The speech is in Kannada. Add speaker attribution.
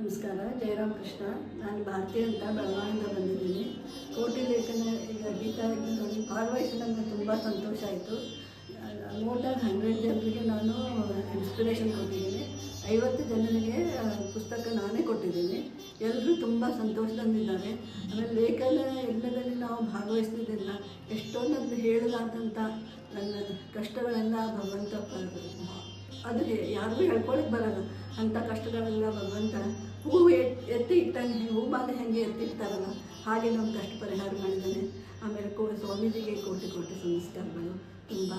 Speaker 1: ನಮಸ್ಕಾರ ಜಯರಾಮ್ ಕೃಷ್ಣ ನಾನು ಭಾರತೀಯ ಅಂತ ಬೆಳಗಾವಿಯಿಂದ ಬಂದಿದ್ದೀನಿ. ಕೋಟಿ ಲೇಖನ ಈಗ ಗೀತಾ ನೋಡಿ, ಭಾಗವಹಿಸಿದಂಗೆ ತುಂಬ ಸಂತೋಷ ಆಯಿತು. ಮೋರ್ ದ್ಯಾನ್ ಹಂಡ್ರೆಡ್ ಜನರಿಗೆ ನಾನು ಇನ್ಸ್ಪಿರೇಷನ್ ಕೊಟ್ಟಿದ್ದೀನಿ. ಐವತ್ತು ಜನರಿಗೆ ಪುಸ್ತಕ ನಾನೇ ಕೊಟ್ಟಿದ್ದೀನಿ. ಎಲ್ಲರೂ ತುಂಬ ಸಂತೋಷದಿಂದಿದ್ದಾರೆ ಆಮೇಲೆ ಲೇಖನ ಯಜ್ಞದಲ್ಲಿ ನಾವು ಭಾಗವಹಿಸ್ತಿದ್ದಿಲ್ಲ. ಎಷ್ಟೊಂದು ಹೇಳಲಾದಂಥ ನನ್ನ ಕಷ್ಟಗಳೆಲ್ಲ ಭಗವಂತ ಅದು ಯಾರಿಗೂ ಹೇಳ್ಕೊಳಕ್ಕೆ ಬರಲ್ಲ. ಅಂಥ ಕಷ್ಟಗಳೆಲ್ಲ ಭಗವಂತ ಹೂವು ಎತ್, ಎತ್ತಿ ಇಟ್ಟಂಗೆ ಹೂ ಮಾಲೆ ಹೆಂಗೆ ಎತ್ತಿರ್ತಾರಲ್ಲ ಹಾಗೆ ನಮ್ಮ ಕಷ್ಟ ಪರಿಹಾರ ಮಾಡಿದ್ದಾನೆ. ಆಮೇಲೆ ಕೋ ಸ್ವಾಮೀಜಿಗೆ ಕೋಟಿ ಕೋಟಿ ಸಂಸ್ಕಾರಗಳು. ತುಂಬ